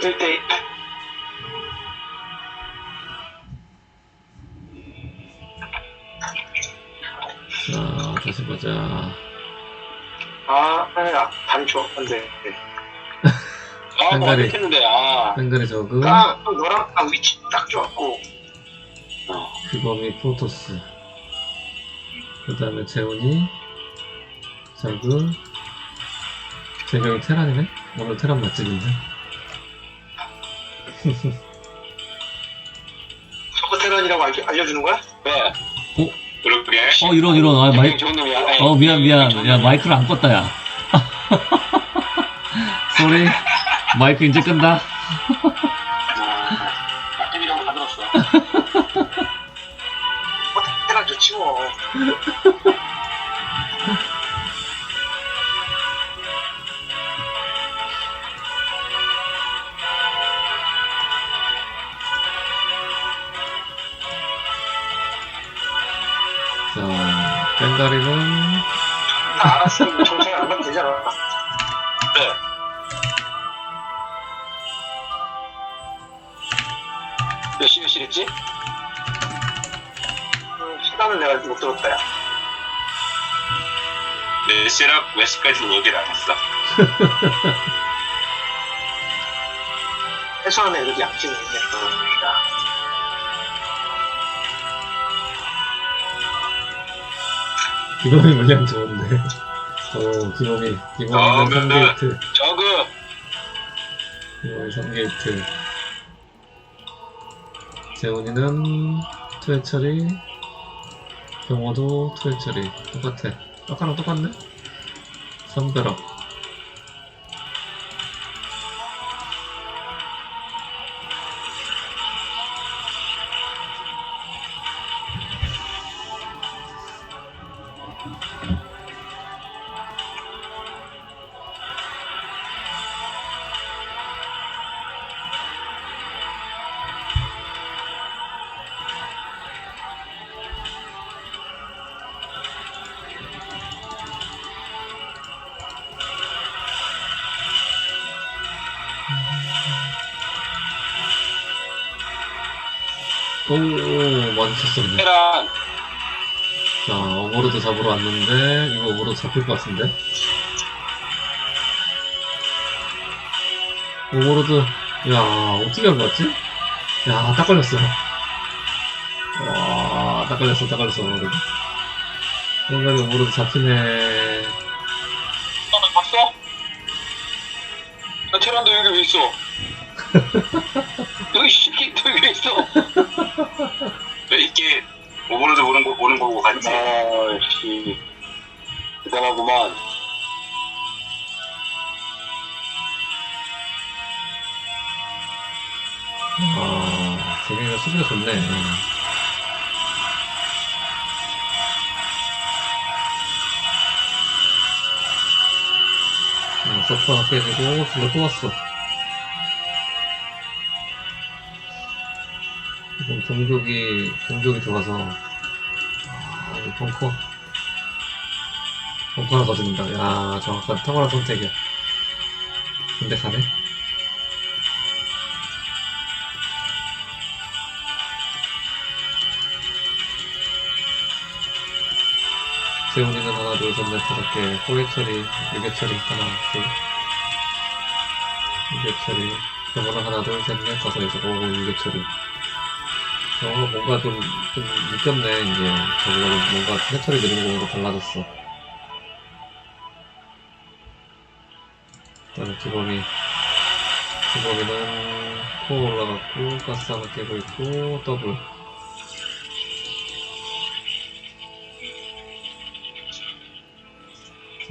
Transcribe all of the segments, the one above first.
1대1 자, 다시 보자. 아, 아 단초 안돼 아, 뭐 한가리. 못했는데, 아. 땡글이 저그, 아 너랑 딱 위치 딱 좋았고 규범이 프로토스. 그 다음에 재훈이, 저그, 재경이 테란이네? 오늘 테란 맛집인데? 서브 테란이라고 알려, 알려주는 거야? 왜? 어? 그러게. 어, 이런, 이런, 아, 마이, 좋은 놈이야. 아이, 어, 미안, 미안. 야. 마이크를 안 껐다, 야. 쏘리. 마이크 이제 끈다. 아, 맛집이라고 다 들었어. 어, 테란 좋지 뭐 자, 땡가리는, 다 알았으면 정신 안 가면 되잖아 네. 몇 시, 몇 시랬지? 음, 시간은 내가 못 들었다 야 몇 시라고, 몇 시까지는 얘기를 안 했어. 해수하는 애들이 약진이 있 기범이 물량 좋은데. 오. 기범이는 어, 3게이트. 저그, 기범이 3게이트. 재훈이는 투회 처리. 경호도 투회 처리. 똑같아. 아까랑 똑같네? 선벼락. 오, 많이 쳤었네. 테란, 자, 오버로드 잡으러 왔는데, 이거 오버로드 잡힐 것 같은데? 오버로드, 야, 어떻게 한 것 같지? 야, 딱 걸렸어. 와, 딱 걸렸어, 딱 걸렸어, 오버로드. 생각에 오버로드 잡히네. 어, 나 봤어? 나 테란도 여기 왜 있어? 너이 새끼, 너 여기 왜 있어? 왜 이렇게 오버로드 오는 거, 오는 거고 갔지? 아씨. 대단하구만. 아, 재경이가 수비가 좋네. 아, 서프 하나 깨지고, 둘다 또 왔어. 지금 공격이, 공격이 좋아서, 아, 이 벙커. 벙커 하나 더 준다. 야, 정확한 탁월한 선택이야. 근데 가네? 재훈이는 하나, 둘, 셋, 넷, 다섯 개, 호개 처리, 유개 처리, 하나, 둘. 유개 처리. 경호는 하나, 둘, 셋, 넷, 다섯, 여섯, 오, 유개 처리. 경호 뭔가 좀, 좀 느꼈네, 이제. 저거 뭔가 해 처리 느린 거가 달라졌어. 그다음에 기범이. 기범이는 코어 올라갔고, 가스 하나 깨고 있고, 더블.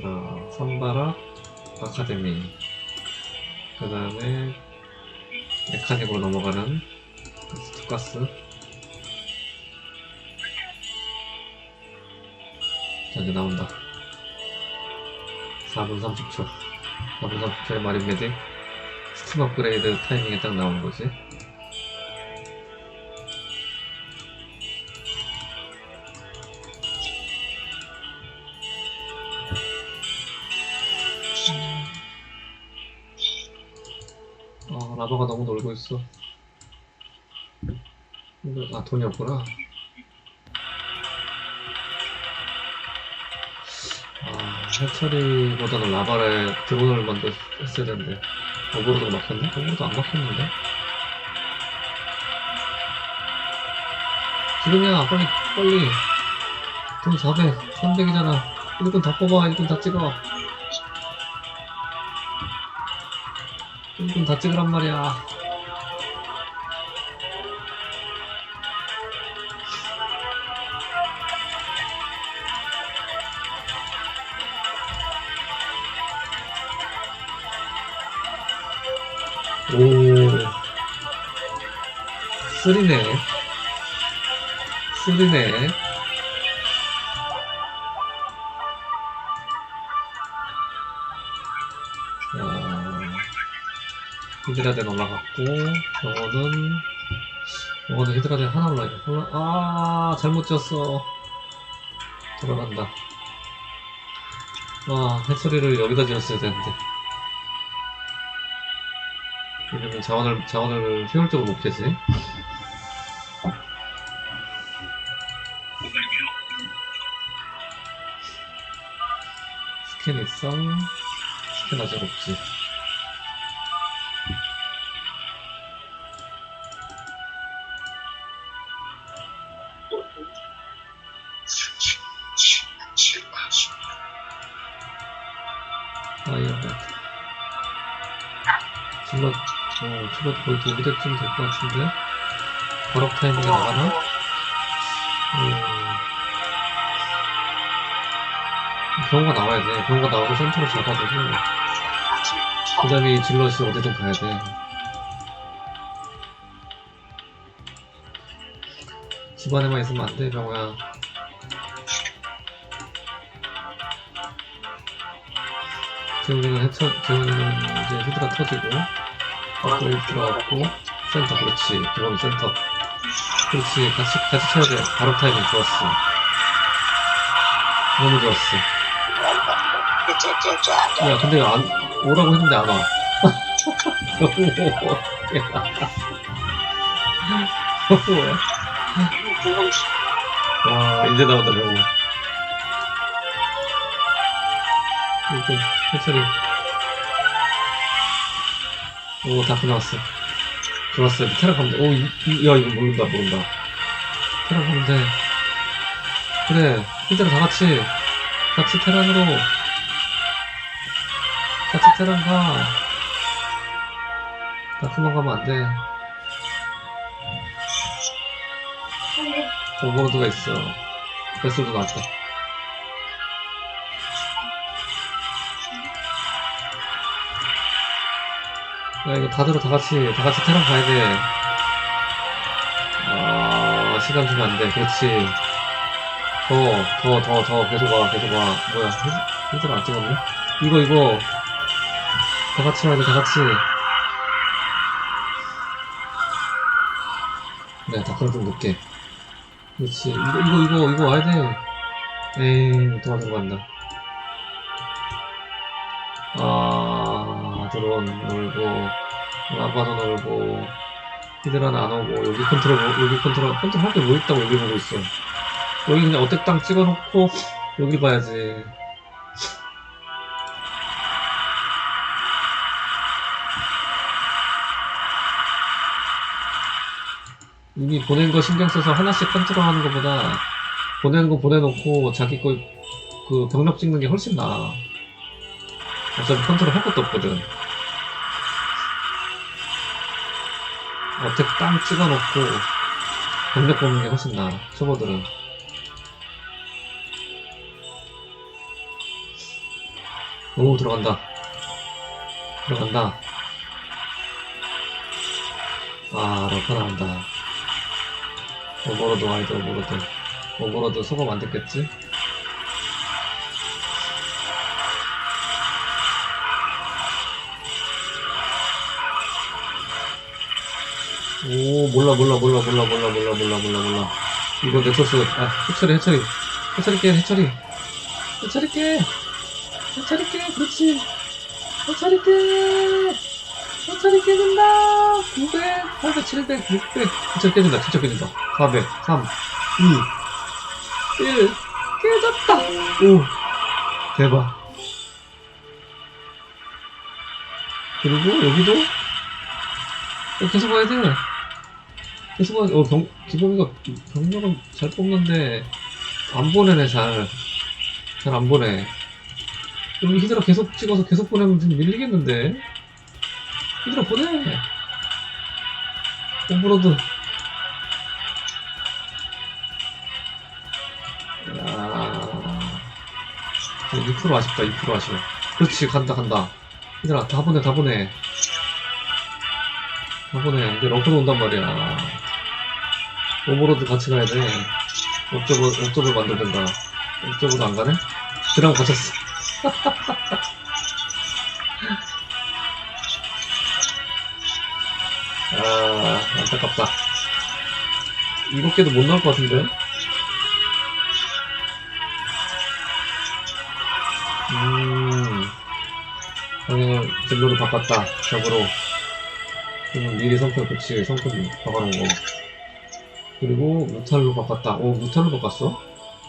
자, 삼바라 아카데미. 그 다음에 메카닉으로 넘어가는 스투가스. 자, 이제 나온다. 4분 30초. 4분 30초에 마린 메딕. 스팀 업그레이드 타이밍에 딱 나오는 거지. 아, 라바가 너무 놀고 있어. 아, 돈이 없구나. 아, 해처리보다는 라바를 드론을 먼저 했어야 되는데. 오버로드가 막혔네? 오버로드 안 막혔는데? 지금이야, 빨리, 빨리. 돈 400, 300이잖아. 1군 다 뽑아, 1군 다 찍어. 1군 다 찍으란 말이야. 쓰리네. 쓰리네. 어, 히드라덴 올라갔고, 저거는, 저거는 히드라덴 하나 올라있고, 올라, 아, 잘못 지었어. 돌아간다. 아, 해처리를 여기다 지었어야 되는데. 이러면 자원을, 자원을 효율적으로 못 캐지. 스캔 있어. 스캔 아직 없지. 아이언맨. 질럿, 어, 질럿 거의 두 부대쯤 될 것 같은데? 버럭 타이밍에 나가나? 음. 경우가 나와야 돼. 경우가 나와서 센터를 잡아주고, 그 다음에 질럿이 어디든 가야 돼. 집안에만 있으면 안 돼, 병호야. 재훈이는 해처, 재훈이는 이제 히드라 터지고, 업그레이드 들어갔고, 센터, 그렇지. 그럼 센터. 그렇지. 같이, 같이 쳐야 돼. 바로 타이밍 좋았어. 너무 좋았어. 야, 근데 안, 오라고 했는데 안 와. 너무 뭐야. 와, 이제 나온다, 병호. 이거, 해처리. 오, 다크 나왔어. 좋았어요. 테라 가면 돼. 오, 이, 이, 야, 이거 모른다, 모른다. 테라 가면 돼. 그래, 실제로 다 같이, 같이 테란으로, 테란 가. 다크만 가면 안 돼. 오버로드가 있어. 베스도 나왔다. 야, 이거 다들어 다 같이, 다 같이 테란 가야 돼. 아, 시간 주면 안 돼. 그렇지. 더, 더, 더, 더, 계속 와, 계속 와. 뭐야, 힌- 힌트를 안 찍었네? 이거, 이거. 다 같이 와야 돼, 다 같이. 네, 다크를 좀 늦게. 그렇지. 이거, 이거, 이거, 이거 와야 돼. 에이, 또 가지고 간다. 아, 드론 놀고, 라바도 놀고, 히드라는 안 오고, 여기 컨트롤, 뭐- 여기 컨트롤, 컨트롤 할 게 뭐 있다고 여기 보고 있어. 여기 그냥 어택 땅 찍어놓고, 여기 봐야지. 이미 보낸 거 신경 써서 하나씩 컨트롤 하는 것보다, 보낸 거 보내놓고, 자기 거, 그, 병력 찍는 게 훨씬 나아. 어차피 컨트롤 할 것도 없거든. 어택 땅 찍어놓고 병력 뽑는 게 훨씬 나아. 초보들은. 오 들어간다. 들어간다. 아 러커 나온다. 오버로드 와이드 오버로드. 오버로드 소금 안 됐겠지? 오 몰라 몰라 몰라 몰라 몰라 몰라 몰라 몰라 몰라. 이거 넥서스 아 해처리 해처리. 해처리 깨 해처리. 해처리 깨. 해처리 깨 그렇지. 해처리 깨 해처리 깨진다! 900, 800, 700, 600. 진짜 깨진다, 진짜 깨진다. 400, 3, 2, 1. 깨졌다! 오, 대박. 그리고 여기도 어, 계속 가야 돼. 계속 가야 돼. 어, 병, 기범이가 병력은 잘 뽑는데 안 보내네, 잘. 잘 안 보내. 그럼 히드라 계속 찍어서 계속 보내면 좀 밀리겠는데? 히드라 보내! 오브로드. 야2% 아쉽다, 2% 아쉬워. 그렇지, 간다, 간다. 히드라, 다 보내, 다 보내. 다 보내. 근데 럭커도 온단 말이야. 오버로드 같이 가야 돼. 옵저버, 옵저버 만들든가. 옵저버도 안 가네? 드라마 갇혔어. 아, 안타깝다. 개도 못 나올 것 같은데? 음, 방향을 젤로로 바꿨다. 적으로. 그러면 미리 성격, 그치. 성격 박아놓은 거. 그리고 무탈로 바꿨다. 오, 무탈로 바꿨어?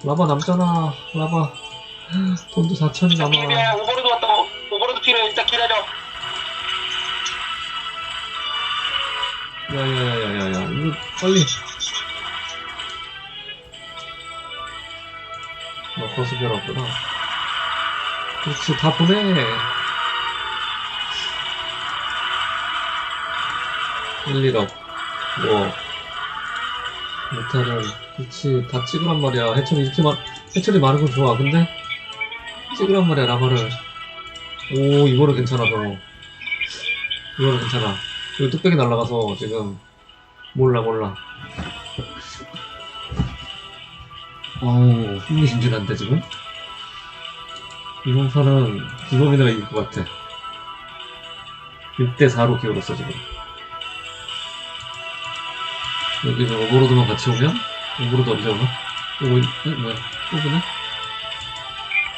라바 남잖아. 라바. 돈도 4천이 남아. 오버로드 왔다. 오버로드 필요해. 일단 기다려. 야야야야야야. 이거 빨리. 너 거수결하구나. 그렇지 다 보내. 1, 1억 뭐 못하는 그렇지. 다 찍으란 말이야. 해철이 이렇게 많 해철이 많은 건 좋아. 근데? 찍으란 말이야 라바를. 오 이거는 괜찮아 저거. 이거는 괜찮아 여기 뚝배기 날라가서 지금 몰라 몰라 어우 흥미진진한데 지금 이번 판은 기범이네가 이길 것 같아 6대4로 기울었어 지금 여기 저 오버로드만 같이 오면 오버로드 언제 오나? 있... 에? 뭐야 또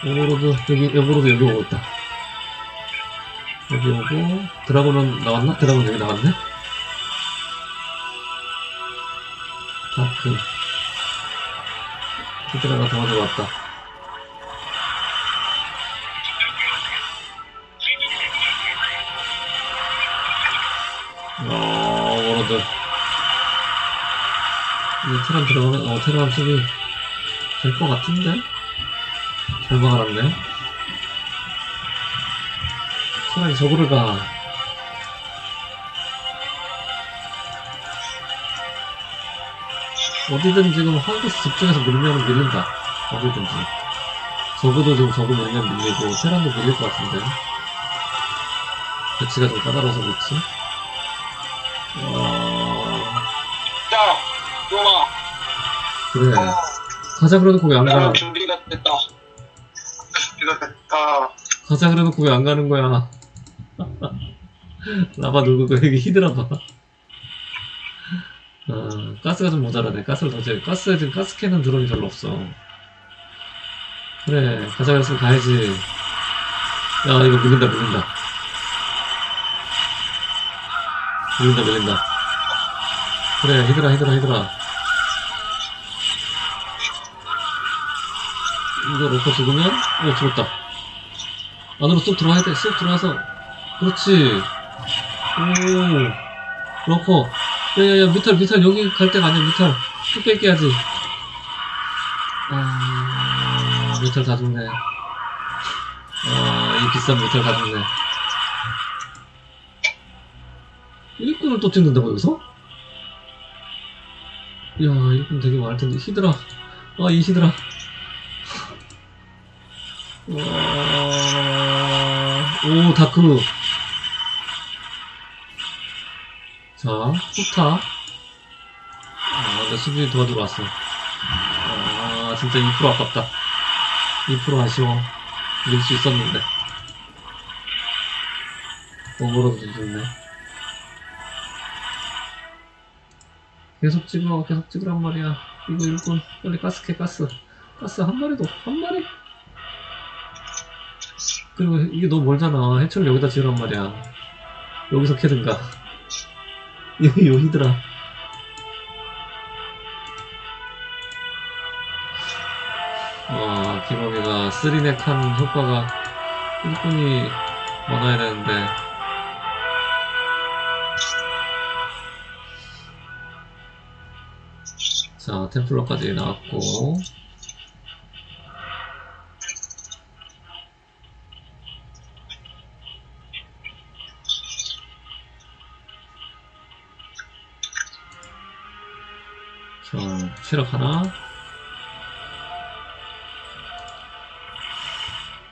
보네? 오버로드 여기 오버로드 여기 오고 있다 여기 오고 드라곤은 나왔나? 드라곤 여기 나왔네? 다크 히드라가 더 가지고 왔다 어 워로드 이 테란 들어가면 어 테란 수비 될 것 같은데? 잘 막아놨네 차라리 저거를 가. 어디든 지금 한국에서 집중해서 밀면 밀린다. 어디든지. 저거도 지금 저거 밀면 밀리고, 테란도 밀릴 것 같은데. 배치가 좀 까다로워서 그렇지. 어... 자, 로마. 그래. 가자 그래놓고 왜 안 가? 준비가 됐다. 이거 됐다. 가자 그래놓고 왜 안 가는 거야? 라바 누르고 여기 히드라 봐. 아, 가스가 좀 모자라네. 가스를 더 재. 가스에 지금 가스캔은 드론이 별로 없어. 그래, 가자 그랬으면 가야지. 야, 이거 밀린다, 밀린다. 밀린다, 밀린다. 그래, 히드라, 히드라, 히드라. 이거 놓고 죽으면, 어, 죽었다. 안으로 쏙 들어와야 돼. 쏙 들어와서. 그렇지. 오. 러커. 야야야, 미탈, 미탈, 여기 갈 데가 아니야, 미탈. 쭉 뺄게야지. 아, 미탈 다 죽네. 아, 이 비싼 미탈 다 죽네. 일꾼을 또 찍는다고, 여기서? 야, 일꾼 되게 많을 텐데. 히드라. 아, 이 히드라. 와, 오, 다크. 자, 후타. 아, 근데 수비 도와주러 왔어. 아, 진짜 2% 아깝다. 2% 아쉬워. 밀수 있었는데. 오버로드 좋네. 계속 찍어, 계속 찍으란 말이야. 이거 일꾼, 빨리 가스 캐, 가스. 가스 한 마리도, 한 마리? 그리고 이게 너무 멀잖아. 해철 여기다 지으란 말이야. 여기서 캐든가. 여기 여기더라. 와, 기범이가 3넥 한 효과가 1분이 많아야 되는데. 자, 템플러까지 나왔고. 체력 하나.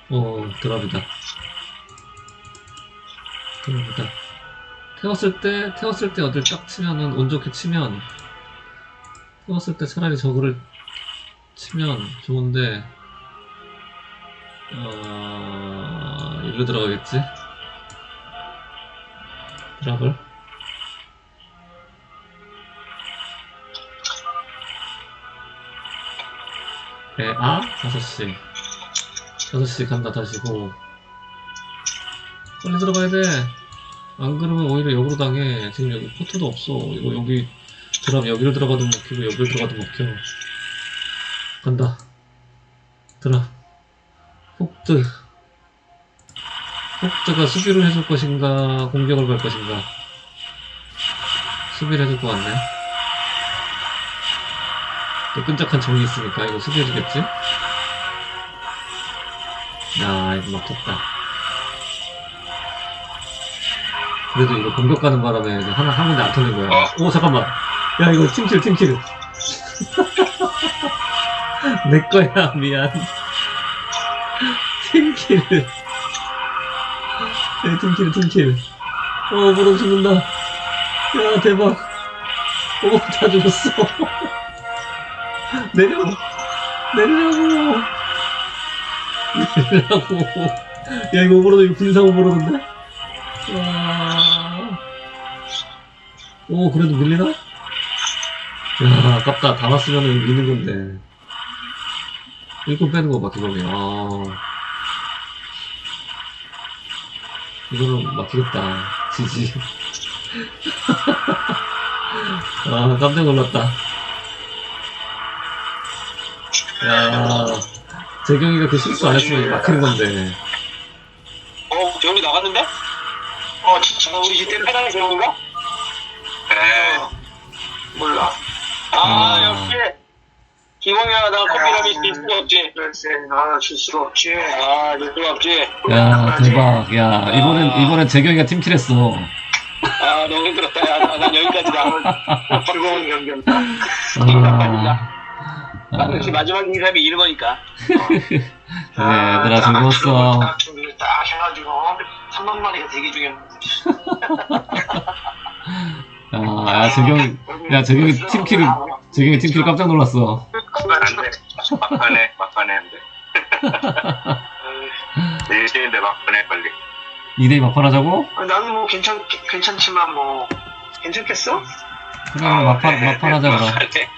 어, 드랍이다. 드랍이다. 태웠을 때, 태웠을 때 어딜 딱 치면은, 운 좋게 치면, 태웠을 때 차라리 저거를 치면 좋은데, 어, 일로 들어가겠지? 드랍을? 에, 아? 5시. 5시 간다, 다시 고. 빨리 들어가야 돼. 안 그러면 오히려 역으로 당해. 지금 여기 포트도 없어. 이거 여기, 드랍 여기로 들어가도 먹히고, 여기로 들어가도 먹혀. 간다. 드랍. 폭드. 폭드가 수비를 해줄 것인가, 공격을 갈 것인가. 수비를 해줄 것 같네. 또 끈적한 정이 있으니까 이거 수비해주겠지? 야, 이거 막혔다. 그래도 이거 공격 가는 바람에 하나, 한 군데 안 털린 거야. 어. 오, 잠깐만. 야, 이거 팀킬, 팀킬. 내 거야, 미안. 팀킬. 네, 팀킬, 팀킬. 어, 무릎 죽는다. 야, 대박. 오, 다 죽었어. 내려. 내리라고. 내리라고. 야, 이거 오버로드, 이거 분상 오버로드인데? 와. 오, 그래도 밀리나? 야, 아깝다. 다 왔으면 이기는 건데. 일꾼 빼는 거 봐, 그거면. 아. 이거는 막히겠다. 지지. 아, 깜짝 놀랐다. 야, 재경이가 그 실수 안 했으면 막히는 건데. 어, 저기 나갔는데? 어, 진짜 어, 우리 이때 페달이 저건가? 네. 몰라. 아, 아. 역시. 기공이야, 나 커피라미 있을 수 없지. 글쎄, 아, 줄 수가 없지. 아, 있을 수 없지. 야, 대박. 야, 이번엔, 이번엔 재경이가 팀킬 했어. 아, 너무 힘들었다. 야, 나- 난 여기까지다. 즐거운 경기였다. 아, 아, 역시 마지막 인사이 이런 거니까. 네, 얘들아, 즐거웠어. 딱 준비를 딱 해가지고, 3만 마리가 대기 중이었는데. 아, 야, 재경이, 야, 재경이 팀킬을, 재경이 팀킬 깜짝 놀랐어. 안 돼. 막판에, 막판에 안 돼. 내일 시인데 막판에 빨리. 2대2 막판 하자고? 아, 나는 뭐 괜찮, 괜찮지만 뭐, 괜찮겠어? 그래, 막판, 막판 하자, 그럼. 막판에.